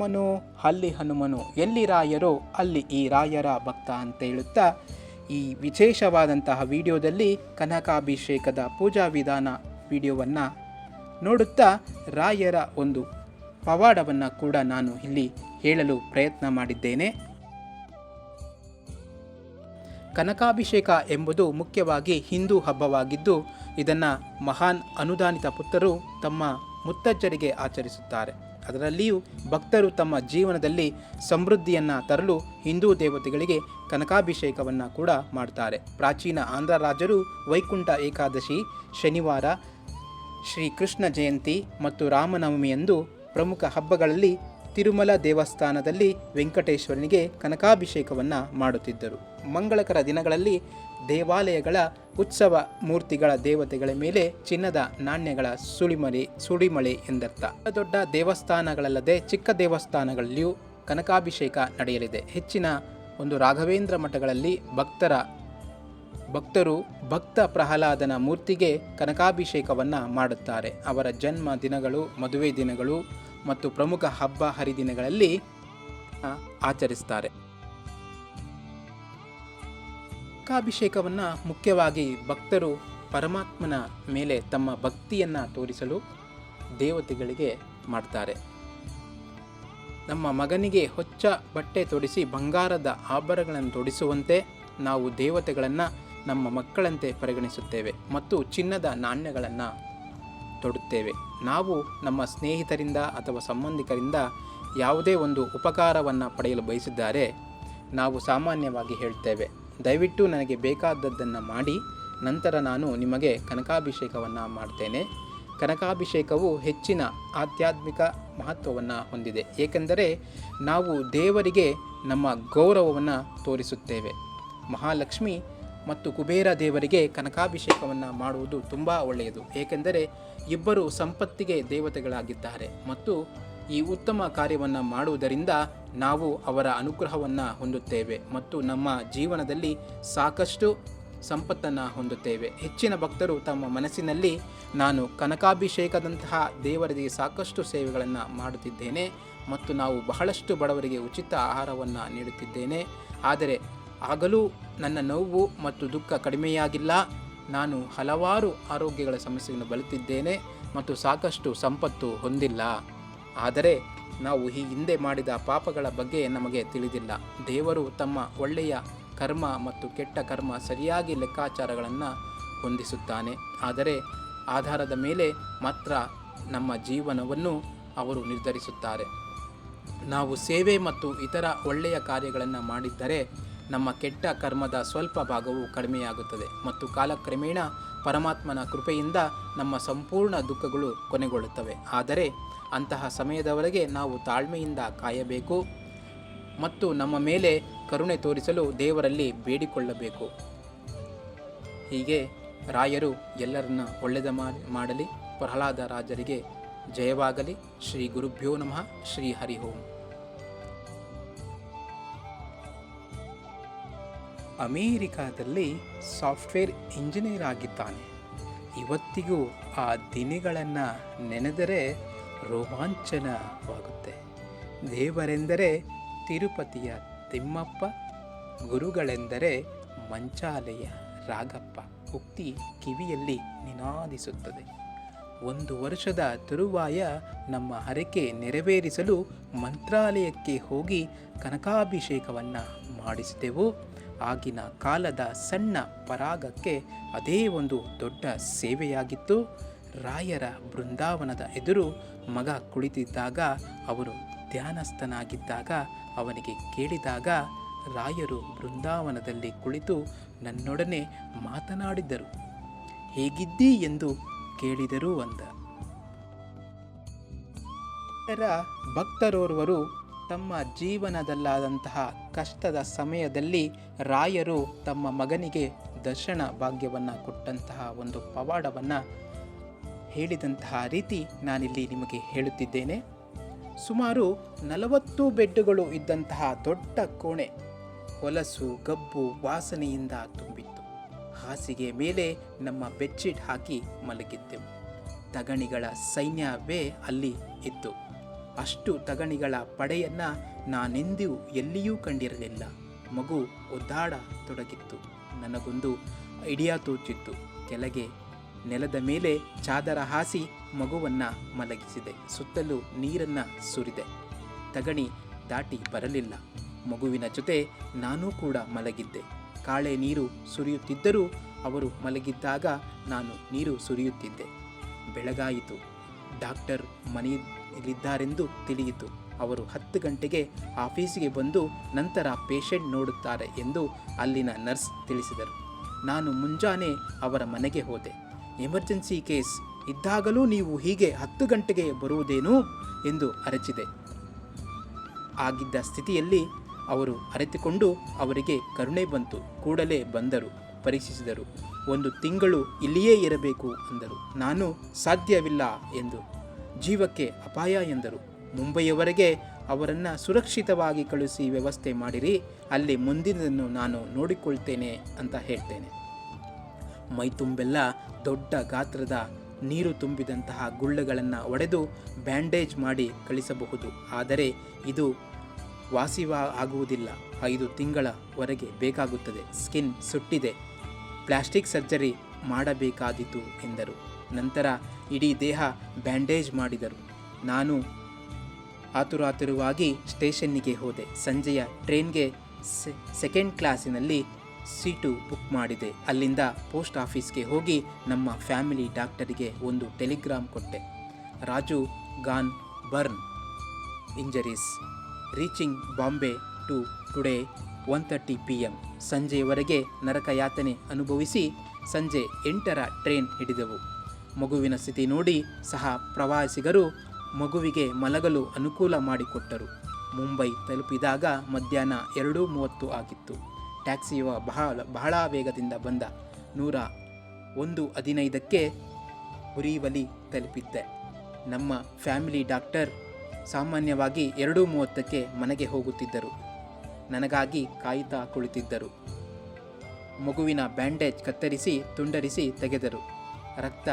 ರಾಮನು ಅಲ್ಲಿ ಹನುಮನು ಎಲ್ಲಿ ರಾಯರೋ ಅಲ್ಲಿ ಈ ರಾಯರ ಭಕ್ತ ಅಂತ ಹೇಳುತ್ತಾ, ಈ ವಿಶೇಷವಾದಂತಹ ವಿಡಿಯೋದಲ್ಲಿ ಕನಕಾಭಿಷೇಕದ ಪೂಜಾ ವಿಧಾನ ವಿಡಿಯೋವನ್ನು ನೋಡುತ್ತಾ ರಾಯರ ಒಂದು ಪವಾಡವನ್ನು ಕೂಡ ನಾನು ಇಲ್ಲಿ ಹೇಳಲು ಪ್ರಯತ್ನ ಮಾಡಿದ್ದೇನೆ. ಕನಕಾಭಿಷೇಕ ಎಂಬುದು ಮುಖ್ಯವಾಗಿ ಹಿಂದೂ ಹಬ್ಬವಾಗಿದ್ದು, ಇದನ್ನು ಮಹಾನ್ ಅನುದಾನಿತ ಪುತ್ರರು ತಮ್ಮ ಮುತ್ತಜ್ಜರಿಗೆ ಆಚರಿಸುತ್ತಾರೆ. ಅದರಲ್ಲಿಯೂ ಭಕ್ತರು ತಮ್ಮ ಜೀವನದಲ್ಲಿ ಸಮೃದ್ಧಿಯನ್ನು ತರಲು ಹಿಂದೂ ದೇವತೆಗಳಿಗೆ ಕನಕಾಭಿಷೇಕವನ್ನು ಕೂಡ ಮಾಡ್ತಾರೆ. ಪ್ರಾಚೀನ ಆಂಧ್ರ ರಾಜರು ವೈಕುಂಠ ಏಕಾದಶಿ, ಶನಿವಾರ, ಶ್ರೀಕೃಷ್ಣ ಜಯಂತಿ ಮತ್ತು ರಾಮನವಮಿಯಂದು ಪ್ರಮುಖ ಹಬ್ಬಗಳಲ್ಲಿ ತಿರುಮಲ ದೇವಸ್ಥಾನದಲ್ಲಿ ವೆಂಕಟೇಶ್ವರನಿಗೆ ಕನಕಾಭಿಷೇಕವನ್ನು ಮಾಡುತ್ತಿದ್ದರು. ಮಂಗಳಕರ ದಿನಗಳಲ್ಲಿ ದೇವಾಲಯಗಳ ಉತ್ಸವ ಮೂರ್ತಿಗಳ ದೇವತೆಗಳ ಮೇಲೆ ಚಿನ್ನದ ನಾಣ್ಯಗಳ ಸುಳಿಮಳೆ ಸುಳಿಮಳೆ ಎಂದರ್ಥ. ದೊಡ್ಡ ದೇವಸ್ಥಾನಗಳಲ್ಲದೆ ಚಿಕ್ಕ ದೇವಸ್ಥಾನಗಳಲ್ಲಿಯೂ ಕನಕಾಭಿಷೇಕ ನಡೆಯಲಿದೆ. ಹೆಚ್ಚಿನ ಒಂದು ರಾಘವೇಂದ್ರ ಮಠಗಳಲ್ಲಿ ಭಕ್ತರ, ಭಕ್ತರು ಭಕ್ತ ಪ್ರಹ್ಲಾದನ ಮೂರ್ತಿಗೆ ಕನಕಾಭಿಷೇಕವನ್ನು ಮಾಡುತ್ತಾರೆ. ಅವರ ಜನ್ಮ ದಿನಗಳು, ಮದುವೆ ದಿನಗಳು ಮತ್ತು ಪ್ರಮುಖ ಹಬ್ಬ ಹರಿದಿನಗಳಲ್ಲಿ ಆಚರಿಸ್ತಾರೆ. ಕನಕಾಭಿಷೇಕವನ್ನು ಮುಖ್ಯವಾಗಿ ಭಕ್ತರು ಪರಮಾತ್ಮನ ಮೇಲೆ ತಮ್ಮ ಭಕ್ತಿಯನ್ನು ತೋರಿಸಲು ದೇವತೆಗಳಿಗೆ ಮಾಡ್ತಾರೆ. ನಮ್ಮ ಮಗನಿಗೆ ಹೊಚ್ಚ ಬಟ್ಟೆ ತೊಡಿಸಿ ಬಂಗಾರದ ಆಭರಣಗಳನ್ನು ತೊಡಿಸುವಂತೆ ನಾವು ದೇವತೆಗಳನ್ನು ನಮ್ಮ ಮಕ್ಕಳಂತೆ ಪರಿಗಣಿಸುತ್ತೇವೆ ಮತ್ತು ಚಿನ್ನದ ನಾಣ್ಯಗಳನ್ನು ತೊಡುತ್ತೇವೆ. ನಾವು ನಮ್ಮ ಸ್ನೇಹಿತರಿಂದ ಅಥವಾ ಸಂಬಂಧಿಕರಿಂದ ಯಾವುದೇ ಒಂದು ಉಪಕಾರವನ್ನು ಪಡೆಯಲು ಬಯಸಿದ್ದಾರೆ, ನಾವು ಸಾಮಾನ್ಯವಾಗಿ ಹೇಳ್ತೇವೆ. ದಯವಿಟ್ಟು ನನಗೆ ಬೇಕಾದದ್ದನ್ನು ಮಾಡಿ, ನಂತರ ನಾನು ನಿಮಗೆ ಕನಕಾಭಿಷೇಕವನ್ನು ಮಾಡ್ತೇನೆ. ಕನಕಾಭಿಷೇಕವು ಹೆಚ್ಚಿನ ಆಧ್ಯಾತ್ಮಿಕ ಮಹತ್ವವನ್ನು ಹೊಂದಿದೆ. ಏಕೆಂದರೆ ನಾವು ದೇವರಿಗೆ ನಮ್ಮ ಗೌರವವನ್ನು ತೋರಿಸುತ್ತೇವೆ. ಮಹಾಲಕ್ಷ್ಮಿ ಮತ್ತು ಕುಬೇರ ದೇವರಿಗೆ ಕನಕಾಭಿಷೇಕವನ್ನು ಮಾಡುವುದು ತುಂಬ ಒಳ್ಳೆಯದು. ಏಕೆಂದರೆ ಇಬ್ಬರು ಸಂಪತ್ತಿಗೆ ದೇವತೆಗಳಾಗಿದ್ದಾರೆ ಮತ್ತು ಈ ಉತ್ತಮ ಕಾರ್ಯವನ್ನು ಮಾಡುವುದರಿಂದ ನಾವು ಅವರ ಅನುಗ್ರಹವನ್ನು ಹೊಂದುತ್ತೇವೆ ಮತ್ತು ನಮ್ಮ ಜೀವನದಲ್ಲಿ ಸಾಕಷ್ಟು ಸಂಪತ್ತನ್ನು ಹೊಂದುತ್ತೇವೆ. ಹೆಚ್ಚಿನ ಭಕ್ತರು ತಮ್ಮ ಮನಸ್ಸಿನಲ್ಲಿ ನಾನು ಕನಕಾಭಿಷೇಕದಂತಹ ದೇವರಿಗೆ ಸಾಕಷ್ಟು ಸೇವೆಗಳನ್ನು ಮಾಡುತ್ತಿದ್ದೇನೆ ಮತ್ತು ನಾವು ಬಹಳಷ್ಟು ಬಡವರಿಗೆ ಉಚಿತ ಆಹಾರವನ್ನು ನೀಡುತ್ತಿದ್ದೇನೆ. ಆದರೆ ಆಗಲೂ ನನ್ನ ನೋವು ಮತ್ತು ದುಃಖ ಕಡಿಮೆಯಾಗಿಲ್ಲ. ನಾನು ಹಲವಾರು ಆರೋಗ್ಯಗಳ ಸಮಸ್ಯೆಯನ್ನು ಬಲುತ್ತಿದ್ದೇನೆ ಮತ್ತು ಸಾಕಷ್ಟು ಸಂಪತ್ತು ಹೊಂದಿಲ್ಲ. ಆದರೆ ನಾವು ಈ ಹಿಂದೆ ಮಾಡಿದ ಪಾಪಗಳ ಬಗ್ಗೆ ನಮಗೆ ತಿಳಿದಿಲ್ಲ. ದೇವರು ತಮ್ಮ ಒಳ್ಳೆಯ ಕರ್ಮ ಮತ್ತು ಕೆಟ್ಟ ಕರ್ಮ ಸರಿಯಾಗಿ ಲೆಕ್ಕಾಚಾರಗಳನ್ನು ಹೊಂದಿಸುತ್ತಾನೆ. ಆದರೆ ಆಧಾರದ ಮೇಲೆ ಮಾತ್ರ ನಮ್ಮ ಜೀವನವನ್ನು ಅವರು ನಿರ್ಧರಿಸುತ್ತಾರೆ. ನಾವು ಸೇವೆ ಮತ್ತು ಇತರ ಒಳ್ಳೆಯ ಕಾರ್ಯಗಳನ್ನು ಮಾಡಿದ್ದರೆ ನಮ್ಮ ಕೆಟ್ಟ ಕರ್ಮದ ಸ್ವಲ್ಪ ಭಾಗವು ಕಡಿಮೆಯಾಗುತ್ತದೆ ಮತ್ತು ಕಾಲಕ್ರಮೇಣ ಪರಮಾತ್ಮನ ಕೃಪೆಯಿಂದ ನಮ್ಮ ಸಂಪೂರ್ಣ ದುಃಖಗಳು ಕೊನೆಗೊಳ್ಳುತ್ತವೆ. ಆದರೆ ಅಂತಹ ಸಮಯದವರೆಗೆ ನಾವು ತಾಳ್ಮೆಯಿಂದ ಕಾಯಬೇಕು ಮತ್ತು ನಮ್ಮ ಮೇಲೆ ಕರುಣೆ ತೋರಿಸಲು ದೇವರಲ್ಲಿ ಬೇಡಿಕೊಳ್ಳಬೇಕು. ಹೀಗೆ ರಾಯರು ಎಲ್ಲರನ್ನ ಒಳ್ಳೆಯದ ಮಾಡಿ ಮಾಡಲಿ, ಪ್ರಹ್ಲಾದ ರಾಜರಿಗೆ ಜಯವಾಗಲಿ. ಶ್ರೀ ಗುರುಭ್ಯೋ ನಮಃ, ಶ್ರೀ ಹರಿ ಅಮೇರಿಕಾದಲ್ಲಿ ಸಾಫ್ಟ್ವೇರ್ ಇಂಜಿನಿಯರ್ ಆಗಿದ್ದಾನೆ. ಇವತ್ತಿಗೂ ಆ ದಿನಗಳನ್ನು ನೆನೆದರೆ ರೋಮಾಂಚನವಾಗುತ್ತೆ. ದೇವರೆಂದರೆ ತಿರುಪತಿಯ ತಿಮ್ಮಪ್ಪ, ಗುರುಗಳೆಂದರೆ ಮಂಚಾಲೆಯ ರಾಗಪ್ಪ. ಉಕ್ತಿ ಕಿವಿಯಲ್ಲಿ ನಿನಾದಿಸುತ್ತದೆ. ಒಂದು ವರ್ಷದ ತರುವಾಯ ನಮ್ಮ ಹರಕೆ ನೆರವೇರಿಸಲು ಮಂತ್ರಾಲಯಕ್ಕೆ ಹೋಗಿ ಕನಕಾಭಿಷೇಕವನ್ನು ಮಾಡಿಸಿದೆವು. ಆಗಿನ ಕಾಲದ ಸಣ್ಣ ಪರಾಗಕ್ಕೆ ಅದೇ ಒಂದು ದೊಡ್ಡ ಸೇವೆಯಾಗಿತ್ತು. ರಾಯರ ಬೃಂದಾವನದ ಎದುರು ಮಗ ಕುಳಿತಿದ್ದಾಗ ಅವರು ಧ್ಯಾನಸ್ಥನಾಗಿದ್ದಾಗ ಅವನಿಗೆ ಕೇಳಿದಾಗ ರಾಯರು ಬೃಂದಾವನದಲ್ಲಿ ಕುಳಿತು ನನ್ನೊಡನೆ ಮಾತನಾಡಿದ್ದರು ಹೇಗಿದ್ದೀ ಎಂದು ಕೇಳಿದರು ಅಂದ. ಭಕ್ತರೋರ್ವರು ತಮ್ಮ ಜೀವನದಲ್ಲಾದಂತಹ ಕಷ್ಟದ ಸಮಯದಲ್ಲಿ ರಾಯರು ತಮ್ಮ ಮಗನಿಗೆ ದರ್ಶನ ಭಾಗ್ಯವನ್ನು ಕೊಟ್ಟಂತಹ ಒಂದು ಪವಾಡವನ್ನು ಹೇಳಿದಂತಹ ರೀತಿ ನಾನಿಲ್ಲಿ ನಿಮಗೆ ಹೇಳುತ್ತಿದ್ದೇನೆ. ಸುಮಾರು ನಲವತ್ತು ಬೆಡ್ಡುಗಳು ಇದ್ದಂತಹ ದೊಡ್ಡ ಕೋಣೆ ಹೊಲಸು ಗಬ್ಬು ವಾಸನೆಯಿಂದ ತುಂಬಿತ್ತು. ಹಾಸಿಗೆ ಮೇಲೆ ನಮ್ಮ ಬೆಡ್ಶೀಟ್ ಹಾಕಿ ಮಲಗಿದ್ದೆವು. ತಗಣಿಗಳ ಸೈನ್ಯವೇ ಅಲ್ಲಿ ಇತ್ತು. ಅಷ್ಟು ತಗಣಿಗಳ ಪಡೆಯನ್ನು ನಾನೆಂದೂ ಎಲ್ಲಿಯೂ ಕಂಡಿರಲಿಲ್ಲ. ಮಗು ಒದ್ದಾಡ ತೊಡಗಿತ್ತು ನನಗೊಂದು ಐಡಿಯಾ ತೋಚಿತ್ತು. ಕೆಳಗೆ ನೆಲದ ಮೇಲೆ ಚಾದರ ಹಾಸಿ ಮಗುವನ್ನು ಮಲಗಿಸಿದೆ. ಸುತ್ತಲೂ ನೀರನ್ನು ಸುರಿದೆ. ತಗಣಿ ದಾಟಿ ಬರಲಿಲ್ಲ. ಮಗುವಿನ ಜೊತೆ ನಾನೂ ಕೂಡ ಮಲಗಿದ್ದೆ. ಕಾಳೆ ನೀರು ಸುರಿಯುತ್ತಿದ್ದರೂ ಅವರು ಮಲಗಿದ್ದಾಗ ನಾನು ನೀರು ಸುರಿಯುತ್ತಿದ್ದೆ. ಬೆಳಗಾಯಿತು. ಡಾಕ್ಟರ್ ಮನೆಯಲ್ಲಿದ್ದಾರೆಂದು ತಿಳಿಯಿತು. ಅವರು ಹತ್ತು ಗಂಟೆಗೆ ಆಫೀಸಿಗೆ ಬಂದು ನಂತರ ಪೇಷಂಟ್ ನೋಡುತ್ತಾರೆ ಎಂದು ಅಲ್ಲಿನ ನರ್ಸ್ ತಿಳಿಸಿದರು. ನಾನು ಮುಂಜಾನೆ ಅವರ ಮನೆಗೆ ಹೋದೆ. ಎಮರ್ಜೆನ್ಸಿ ಕೇಸ್ ಇದ್ದಾಗಲೂ ನೀವು ಹೀಗೆ ಹತ್ತು ಗಂಟೆಗೆ ಬರುವುದೇನು ಎಂದು ಅರಚಿದೆ. ಆಗಿದ್ದ ಸ್ಥಿತಿಯಲ್ಲಿ ಅವರು ಅರೆತುಕೊಂಡು ಅವರಿಗೆ ಕರುಣೆ ಬಂತು. ಕೂಡಲೇ ಬಂದರು, ಪರೀಕ್ಷಿಸಿದರು. ಒಂದು ತಿಂಗಳು ಇಲ್ಲಿಯೇ ಇರಬೇಕು ಅಂದರು. ನಾನು ಸಾಧ್ಯವಿಲ್ಲ ಎಂದು ಜೀವಕ್ಕೆ ಅಪಾಯ ಎಂದರು. ಮುಂಬೈಯವರೆಗೆ ಅವರನ್ನು ಸುರಕ್ಷಿತವಾಗಿ ಕಳುಹಿಸಿ ವ್ಯವಸ್ಥೆ ಮಾಡಿರಿ, ಅಲ್ಲಿ ಮುಂದಿನದನ್ನು ನಾನು ನೋಡಿಕೊಳ್ತೇನೆ ಅಂತ ಹೇಳ್ತೇನೆ. ಮೈ ತುಂಬೆಲ್ಲ ದೊಡ್ಡ ಗಾತ್ರದ ನೀರು ತುಂಬಿದಂತಹ ಗುಳ್ಳೆಗಳನ್ನು ಒಡೆದು ಬ್ಯಾಂಡೇಜ್ ಮಾಡಿ ಕಳಿಸಬಹುದು. ಆದರೆ ಇದು ವಾಸಿವ ಆಗುವುದಿಲ್ಲ. ಐದು ತಿಂಗಳವರೆಗೆ ಬೇಕಾಗುತ್ತದೆ. ಸ್ಕಿನ್ ಸುಟ್ಟಿದೆ. ಪ್ಲಾಸ್ಟಿಕ್ ಸರ್ಜರಿ ಮಾಡಬೇಕಾದೀತು ಎಂದರು. ನಂತರ ಇಡೀ ದೇಹ ಬ್ಯಾಂಡೇಜ್ ಮಾಡಿದರು. ನಾನು ಆತುರಾತುರವಾಗಿ ಸ್ಟೇಷನ್ನಿಗೆ ಹೋದೆ. ಸಂಜೆಯ ಟ್ರೈನ್ಗೆ ಸೆಕೆಂಡ್ ಕ್ಲಾಸಿನಲ್ಲಿ ಸೀಟು ಬುಕ್ ಮಾಡಿದೆ. ಅಲ್ಲಿಂದ ಪೋಸ್ಟ್ ಆಫೀಸ್ಗೆ ಹೋಗಿ ನಮ್ಮ ಫ್ಯಾಮಿಲಿ ಡಾಕ್ಟರಿಗೆ ಒಂದು ಟೆಲಿಗ್ರಾಮ್ ಕೊಟ್ಟೆ. Raju gone burn injuries, reaching Bombay to today one thirty P M ಸಂಜೆಯವರೆಗೆ ನರಕಯಾತನೆ ಅನುಭವಿಸಿ ಸಂಜೆ ಎಂಟರ ಟ್ರೈನ್ ಹಿಡಿದೆವು. ಮಗುವಿನ ಸ್ಥಿತಿ ನೋಡಿ ಸಹ ಪ್ರವಾಸಿಗರು ಮಗುವಿಗೆ ಮಲಗಲು ಅನುಕೂಲ ಮಾಡಿಕೊಟ್ಟರು. ಮುಂಬೈ ತಲುಪಿದಾಗ ಮಧ್ಯಾಹ್ನ ಎರಡು ಮೂವತ್ತು ಆಗಿತ್ತು. ಟ್ಯಾಕ್ಸಿಯುವ ಬಹಳ ಬಹಳ ವೇಗದಿಂದ ಬಂದ. ನೂರ ಒಂದು ಹದಿನೈದಕ್ಕೆ ಹುರಿವಲಿ ತಲುಪಿದ್ದೆ. ನಮ್ಮ ಫ್ಯಾಮಿಲಿ ಡಾಕ್ಟರ್ ಸಾಮಾನ್ಯವಾಗಿ ಎರಡು ಮೂವತ್ತಕ್ಕೆ ಮನೆಗೆ ಹೋಗುತ್ತಿದ್ದರು. ನನಗಾಗಿ ಕಾಯುತ್ತಾ ಕುಳಿತಿದ್ದರು. ಮಗುವಿನ ಬ್ಯಾಂಡೇಜ್ ಕತ್ತರಿಸಿ, ತುಂಡರಿಸಿ ತೆಗೆದರು. ರಕ್ತ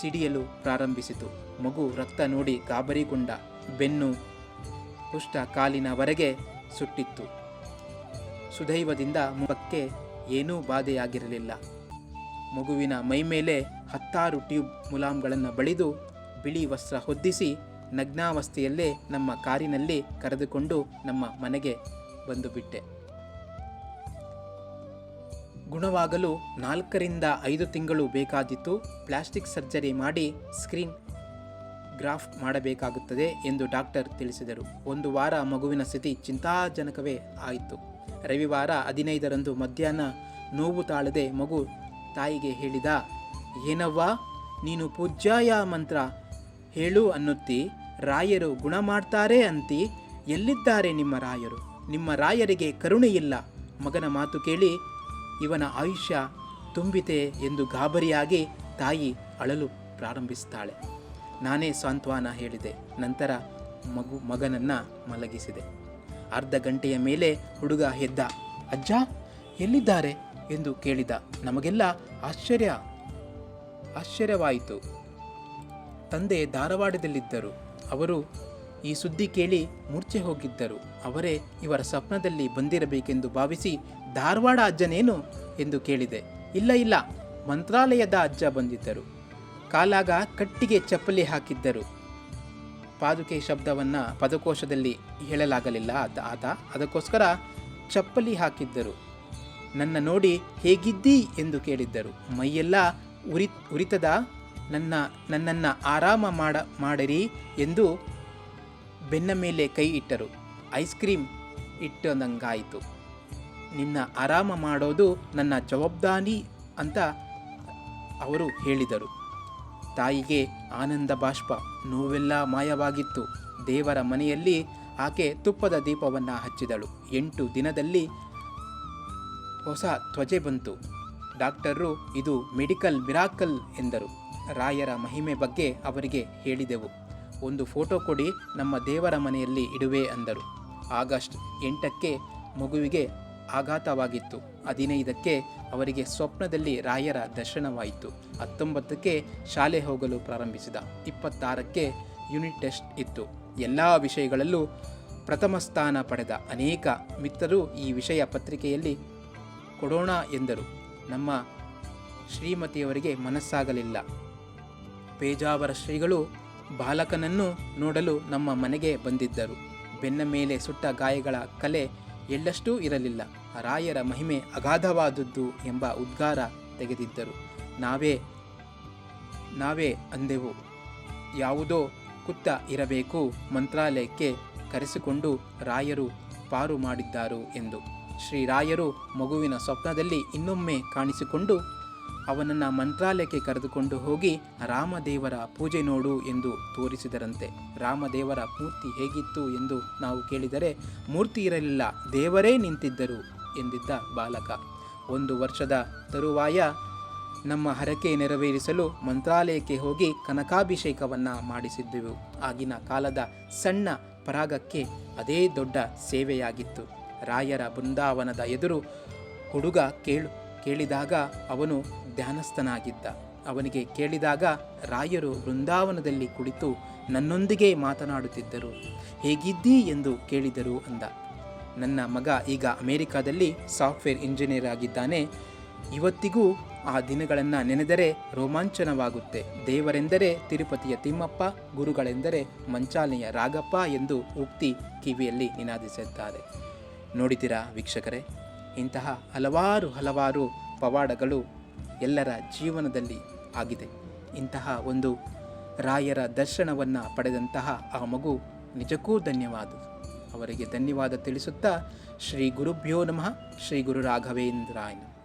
ಸಿಡಿಯಲು ಪ್ರಾರಂಭಿಸಿತು. ಮಗು ರಕ್ತ ನೋಡಿ ಗಾಬರಿಗೊಂಡ ಬೆನ್ನು ಪುಷ್ಟ ಕಾಲಿನವರೆಗೆ ಸುಟ್ಟಿತ್ತು. ಸುದೈವದಿಂದ ಮುಖಕ್ಕೆ ಏನೂ ಬಾಧೆಯಾಗಿರಲಿಲ್ಲ. ಮಗುವಿನ ಮೈಮೇಲೆ ಹತ್ತಾರು ಟ್ಯೂಬ್ ಮುಲಾಮ್ಗಳನ್ನು ಬಳಿದು ಬಿಳಿ ವಸ್ತ್ರ ಹೊದ್ದಿಸಿ ನಗ್ನಾವಸ್ಥೆಯಲ್ಲೇ ನಮ್ಮ ಕಾರಿನಲ್ಲಿ ಕರೆದುಕೊಂಡು ನಮ್ಮ ಮನೆಗೆ ಬಂದು ಬಿಟ್ಟೆ ಗುಣವಾಗಲು ನಾಲ್ಕರಿಂದ ಐದು ತಿಂಗಳು ಬೇಕಾದಿತ್ತು. ಪ್ಲಾಸ್ಟಿಕ್ ಸರ್ಜರಿ ಮಾಡಿ ಸ್ಕ್ರೀನ್ ಗ್ರಾಫ್ಟ್ ಮಾಡಬೇಕಾಗುತ್ತದೆ ಎಂದು ಡಾಕ್ಟರ್ ತಿಳಿಸಿದರು. ಒಂದು ವಾರ ಮಗುವಿನ ಸ್ಥಿತಿ ಚಿಂತಾಜನಕವೇ ಆಯಿತು. ರವಿವಾರ ಹದಿನೈದರಂದು ಮಧ್ಯಾಹ್ನ ನೋವು ತಾಳದೆ ಮಗು ತಾಯಿಗೆ ಹೇಳಿದ, ಏನವ್ವ, ನೀನು ಪೂಜ್ಯಾಯ ಮಂತ್ರ ಹೇಳು ಅನ್ನುತ್ತಿ, ರಾಯರು ಗುಣ ಮಾಡ್ತಾರೆ ಅಂತಿ, ಎಲ್ಲಿದ್ದಾರೆ ನಿಮ್ಮ ರಾಯರು? ನಿಮ್ಮ ರಾಯರಿಗೆ ಕರುಣೆ ಇಲ್ಲ. ಮಗನ ಮಾತು ಕೇಳಿ, ಇವನ ಆಯುಷ್ಯ ತುಂಬಿತೆ ಎಂದು ಗಾಬರಿಯಾಗಿ ತಾಯಿ ಅಳಲು ಪ್ರಾರಂಭಿಸ್ತಾಳೆ. ನಾನೇ ಸಾಂತ್ವನ ಹೇಳಿದೆ. ನಂತರ ಮಗು ಮಗನನ್ನು ಮಲಗಿಸಿದೆ. ಅರ್ಧ ಗಂಟೆಯ ಮೇಲೆ ಹುಡುಗ ಎದ್ದ. ಅಜ್ಜ, ಎಲ್ಲಿದ್ದಾರೆ? ಎಂದು ಕೇಳಿದ. ನಮಗೆಲ್ಲ ಆಶ್ಚರ್ಯ, ಆಶ್ಚರ್ಯವಾಯಿತು. ತಂದೆ ಧಾರವಾಡದಲ್ಲಿದ್ದರು. ಅವರು ಈ ಸುದ್ದಿ ಕೇಳಿ ಮೂರ್ಛೆ ಹೋಗಿದ್ದರು. ಅವರೇ ಇವರ ಸ್ವಪ್ನದಲ್ಲಿ ಬಂದಿರಬೇಕೆಂದು ಭಾವಿಸಿ ಧಾರವಾಡ ಅಜ್ಜನೇನು? ಎಂದು ಕೇಳಿದೆ. ಇಲ್ಲ ಇಲ್ಲ, ಮಂತ್ರಾಲಯದ ಅಜ್ಜ ಬಂದಿದ್ದರು. ಕಾಲಾಗ ಕಟ್ಟಿಗೆ ಚಪ್ಪಲಿ ಹಾಕಿದ್ದರು. ಪಾದುಕೆ ಶಬ್ದವನ್ನು ಪದಕೋಶದಲ್ಲಿ ಹೇಳಲಾಗಲಿಲ್ಲ ಆತ ಆತ. ಅದಕ್ಕೋಸ್ಕರ ಚಪ್ಪಲಿ ಹಾಕಿದ್ದರು. ನನ್ನ ನೋಡಿ ಹೇಗಿದ್ದೀ ಎಂದು ಕೇಳಿದ್ದರು. ಮೈಯೆಲ್ಲ ಉರಿ ಉರಿತದ? ನನ್ನ ನನ್ನನ್ನು ಆರಾಮ ಮಾಡ ಮಾಡಿರಿ ಎಂದು ಬೆನ್ನ ಮೇಲೆ ಕೈ ಇಟ್ಟರು. ಐಸ್ ಕ್ರೀಮ್ ಇಟ್ಟಂಗಾಯಿತು. ನಿನ್ನ ಆರಾಮ ಮಾಡೋದು ನನ್ನ ಜವಾಬ್ದಾರಿ ಅಂತ ಅವರು ಹೇಳಿದರು. ತಾಯಿಗೆ ಆನಂದ ಬಾಷ್ಪ, ನೋವೆಲ್ಲ ಮಾಯವಾಗಿತ್ತು. ದೇವರ ಮನೆಯಲ್ಲಿ ಆಕೆ ತುಪ್ಪದ ದೀಪವನ್ನು ಹಚ್ಚಿದಳು. ಎಂಟು ದಿನದಲ್ಲಿ ಹೊಸ ತ್ವಚೆ ಬಂತು. ಡಾಕ್ಟರು ಇದು ಮೆಡಿಕಲ್ ಮಿರಾಕಲ್ ಎಂದರು. ರಾಯರ ಮಹಿಮೆ ಬಗ್ಗೆ ಅವರಿಗೆ ಹೇಳಿದೆವು. ಒಂದು ಫೋಟೋ ಕೊಡಿ, ನಮ್ಮ ದೇವರ ಮನೆಯಲ್ಲಿ ಇಡುವೆ ಅಂದರು. ಆಗಸ್ಟ್ ಎಂಟಕ್ಕೆ ಮಗುವಿಗೆ ಆಘಾತವಾಗಿತ್ತು. ಹದಿನೈದಕ್ಕೆ ಅವರಿಗೆ ಸ್ವಪ್ನದಲ್ಲಿ ರಾಯರ ದರ್ಶನವಾಯಿತು. ಹತ್ತೊಂಬತ್ತಕ್ಕೆ ಶಾಲೆ ಹೋಗಲು ಪ್ರಾರಂಭಿಸಿದ. ಇಪ್ಪತ್ತಾರಕ್ಕೆ ಯೂನಿಟ್ ಟೆಸ್ಟ್ ಇತ್ತು. ಎಲ್ಲ ವಿಷಯಗಳಲ್ಲೂ ಪ್ರಥಮ ಸ್ಥಾನ ಪಡೆದ ಅನೇಕ ಮಿತ್ರರು ಈ ವಿಷಯ ಪತ್ರಿಕೆಯಲ್ಲಿ ಕೊಡೋಣ ಎಂದರು. ನಮ್ಮ ಶ್ರೀಮತಿಯವರಿಗೆ ಮನಸ್ಸಾಗಲಿಲ್ಲ. ಪೇಜಾವರ ಶ್ರೀಗಳು ಬಾಲಕನನ್ನು ನೋಡಲು ನಮ್ಮ ಮನೆಗೆ ಬಂದಿದ್ದರು. ಬೆನ್ನ ಮೇಲೆ ಸುಟ್ಟ ಗಾಯಗಳ ಕಲೆ ಎಳ್ಳಷ್ಟೂ ಇರಲಿಲ್ಲ. ರಾಯರ ಮಹಿಮೆ ಅಗಾಧವಾದದ್ದು ಎಂಬ ಉದ್ಗಾರ ತೆಗೆದಿದ್ದರು. ನಾವೇ ನಾವೇ ಅಂದೆವು. ಯಾವುದೋ ಕುತ್ತ ಇರಬೇಕು ಮಂತ್ರಾಲಯಕ್ಕೆ ಕರೆಸಿಕೊಂಡು ರಾಯರು ಪಾರು ಮಾಡಿದ್ದಾರು ಎಂದು. ಶ್ರೀರಾಯರು ಮಗುವಿನ ಸ್ವಪ್ನದಲ್ಲಿ ಇನ್ನೊಮ್ಮೆ ಕಾಣಿಸಿಕೊಂಡು ಅವನನ್ನು ಮಂತ್ರಾಲಯಕ್ಕೆ ಕರೆದುಕೊಂಡು ಹೋಗಿ ರಾಮದೇವರ ಪೂಜೆ ನೋಡು ಎಂದು ತೋರಿಸಿದರಂತೆ. ರಾಮದೇವರ ಮೂರ್ತಿ ಹೇಗಿತ್ತು ಎಂದು ನಾವು ಕೇಳಿದರೆ, ಮೂರ್ತಿ ಇರಲಿಲ್ಲ, ದೇವರೇ ನಿಂತಿದ್ದರು ಎಂದಿದ್ದ ಬಾಲಕ. ಒಂದು ವರ್ಷದ ತರುವಾಯ ನಮ್ಮ ಹರಕೆ ನೆರವೇರಿಸಲು ಮಂತ್ರಾಲಯಕ್ಕೆ ಹೋಗಿ ಕನಕಾಭಿಷೇಕವನ್ನು ಮಾಡಿಸಿದ್ದೆವು. ಆಗಿನ ಕಾಲದ ಸಣ್ಣ ಪರಾಗಕ್ಕೆ ಅದೇ ದೊಡ್ಡ ಸೇವೆಯಾಗಿತ್ತು. ರಾಯರ ಬೃಂದಾವನದ ಎದುರು ಹುಡುಗ ಕೇಳು, ಕೇಳಿದಾಗ ಅವನು ಧ್ಯಾನಸ್ಥನಾಗಿದ್ದ. ಅವನಿಗೆ ಕೇಳಿದಾಗ ರಾಯರು ಬೃಂದಾವನದಲ್ಲಿ ಕುಳಿತು ನನ್ನೊಂದಿಗೆ ಮಾತನಾಡುತ್ತಿದ್ದರು. ಹೇಗಿದ್ದೀ ಎಂದು ಕೇಳಿದರು ಅಂದ. ನನ್ನ ಮಗ ಈಗ ಅಮೆರಿಕಾದಲ್ಲಿ ಸಾಫ್ಟ್ವೇರ್ ಇಂಜಿನಿಯರ್ ಆಗಿದ್ದಾನೆ. ಇವತ್ತಿಗೂ ಆ ದಿನಗಳನ್ನು ನೆನೆದರೆ ರೋಮಾಂಚನವಾಗುತ್ತೆ. ದೇವರೆಂದರೆ ತಿರುಪತಿಯ ತಿಮ್ಮಪ್ಪ, ಗುರುಗಳೆಂದರೆ ಮಂಚಾಲೆಯ ರಾಗಪ್ಪ ಎಂದು ಉಕ್ತಿ ಕಿವಿಯಲ್ಲಿ ನಿನಾದಿಸಿದ್ದಾರೆ ನೋಡಿದಿರಾ ವೀಕ್ಷಕರೇ? ಇಂತಹ ಹಲವಾರು ಹಲವಾರು ಪವಾಡಗಳು ಎಲ್ಲರ ಜೀವನದಲ್ಲಿ ಆಗಿದೆ. ಇಂತಹ ಒಂದು ರಾಯರ ದರ್ಶನವನ್ನು ಪಡೆದಂತಹ ಆ ಮಗು ನಿಜಕ್ಕೂ ಧನ್ಯವಾದ. ಅವರಿಗೆ ಧನ್ಯವಾದ ತಿಳಿಸುತ್ತಾ ಶ್ರೀ ಗುರುಭ್ಯೋ ನಮಃ. ಶ್ರೀ ಗುರು ರಾಘವೇಂದ್ರಾಯನ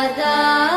सदा